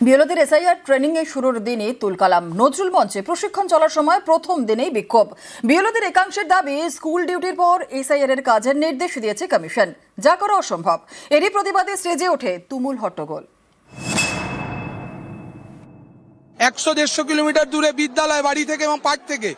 বিএলওদের SIR training এ শুরুর দিনে তুলকালাম। নজরুল মঞ্চে প্রশিক্ষণ চলার সময় প্রথম দিনেই বিক্ষোভ। বিএলওদের একাংশের দাবি, স্কুল ডিউটির পর এসআইআর এর কাজের নির্দেশ দিয়েছে কমিশন। যা করা অসম্ভব। এরই প্রতিবাদে স্টেজে ওঠে তুমুল হট্টগোল। একশো দেড়শো কিলোমিটার দূরে বিদ্যালয় বাড়ি থেকে এবং পার্ক থেকে।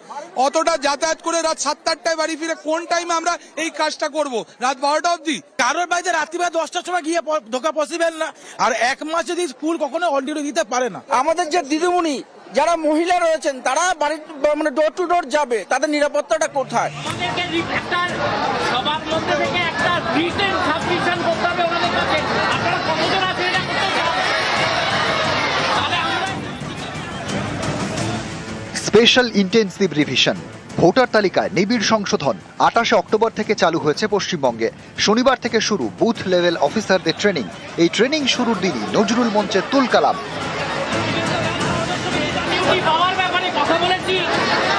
অতটা যাতায়াত করে রাত সাতটা আটটায় বাড়ি ফিরে কোন টাইমে আমরা এই কাজটা করব? রাত বারোটা অবধি? কারোর বাড়িতে রাত্রিবেলা দশটার সময় গিয়ে ঢোকা পসিবল না। আর এক মাস যদি স্কুল কখনো অনডিউটি দিতে পারে না। আমাদের যে দিদিমণি যারা মহিলা রয়েছেন তারা বাড়ির মানে ডোর টু ডোর যাবে। তাদের নিরাপত্তাটা কোথায়? আমাদেরকে একটা সবার মধ্যে থেকে একটা রিটেন সাবমিশন করতে হবে স্পেশাল ইন্টেন্সিভ রিভিশন। ভোটার তালিকায় নিবিড় সংশোধন আটাশে অক্টোবর থেকে চালু হয়েছে পশ্চিমবঙ্গে। শনিবার থেকে শুরু বুথ লেভেল অফিসারদের ট্রেনিং। এই ট্রেনিং শুরুর দিনই নজরুল মঞ্চে তুল কালাম। কথা বলেছি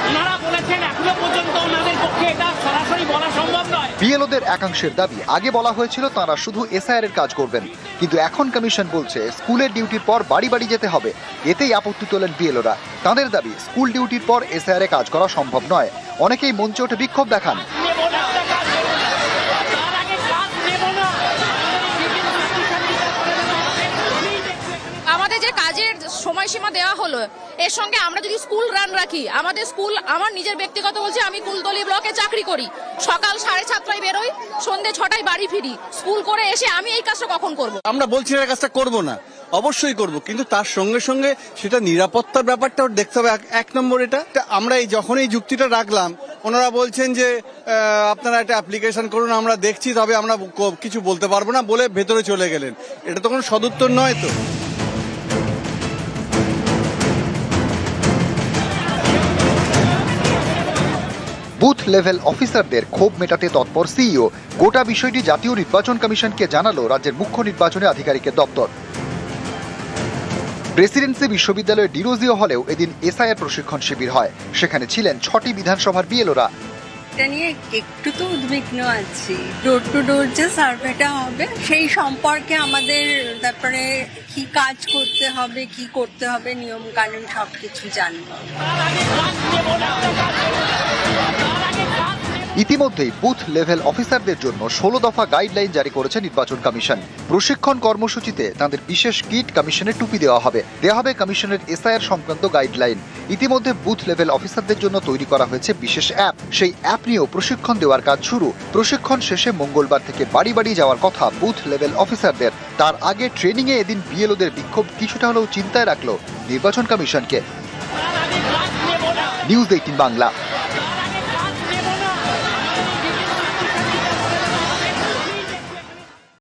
ওনারা বলেছেন এখনও পর্যন্ত ওনাদের পক্ষে এটা সরাসরি বলা সম্ভব নয় বিএলওদের একাংশের দাবি, আগে বলা হয়েছিল তারা শুধু এসআইআর এর কাজ করবেন। কিন্তু এখন কমিশন বলছে, স্কুলের ডিউটির পর বাড়ি বাড়ি যেতে হবে। এতেই আপত্তি তোলেন বিএলওরা। তাদের দাবি, স্কুল ডিউটির পর এসআইআর এ কাজ করা সম্ভব নয়। অনেকেই মঞ্চে উঠে বিক্ষোভ দেখান নেব না একটা কাজ করব। তার আগে কাজ নেব না আমাদের যে কাজের সময়সীমা দেওয়া হলো। এর সঙ্গে আমরা যদি স্কুল রান রাখি, আমাদের স্কুল, আমার নিজের ব্যক্তিগত বলছি, আমি কুলতলি ব্লকে চাকরি করি। সকাল সাড়ে সাতটায় বেরোই সন্ধ্যে ছটায় বাড়ি ফিরি। স্কুল করে এসে আমি এই কাজটা কখন করব? আমরা বলছি এই কাজটা করব না, অবশ্যই করব, কিন্তু তার সঙ্গে সঙ্গে সেটা নিরাপত্তার ব্যাপারটাও দেখতে হবে, এক- নম্বর এটা। আমরা এই যখন এই যুক্তিটা রাখলাম, ওনারা বলছেন যে আপনারা একটা অ্যাপ্লিকেশন করুন, আমরা দেখছি, তবে আমরা কিছু বলতে পারব না বলে ভেতরে চলে গেলেন। এটা তো কোনো সদুত্তর নয় তো। বুথ লেভেল অফিসারদের ক্ষোভ মেটাতে তৎপর সিইও। গোটা বিষয়টি জাতীয় নির্বাচন কমিশনকে জানালো রাজ্যের মুখ্য নির্বাচনী আধিকারিকের দপ্তর। প্রেসিডেন্সি বিশ্ববিদ্যালয়ের ডিরোজিও হলেও এদিন এসআইআর প্রশিক্ষণ শিবির হয়। সেখানে ছিলেন ছটি বিধানসভার বিএলওরা। এটা নিয়ে একটু তো উদ্বিগ্ন আছি। ডোর টু ডোর যে সার্ভেটা হবে, সেই সম্পর্কে আমাদের তারপরে কি কাজ করতে হবে, কি করতে হবে, নিয়ম কানুন সবকিছু জানব। ইতিমধ্যেই বুথ লেভেল অফিসারদের জন্য ষোলো দফা গাইডলাইন জারি করেছে নির্বাচন কমিশন। প্রশিক্ষণ কর্মসূচিতে তাদের বিশেষ কিট কমিশনের টুপি দেওয়া হবে। দেওয়া হবে কমিশনের এসআইআর সংক্রান্ত গাইডলাইন। ইতিমধ্যে বুথ লেভেল অফিসারদের জন্য তৈরি করা হয়েছে বিশেষ অ্যাপ। সেই অ্যাপ নিয়েও প্রশিক্ষণ দেওয়ার কাজ শুরু। প্রশিক্ষণ শেষে মঙ্গলবার থেকে বাড়ি বাড়ি যাওয়ার কথা বুথ লেভেল অফিসারদের। তার আগে ট্রেনিং এ এদিন বিএলওদের বিক্ষোভ কিছুটা হলেও চিন্তায় রাখল নির্বাচন কমিশনকে। News eighteen Bangla.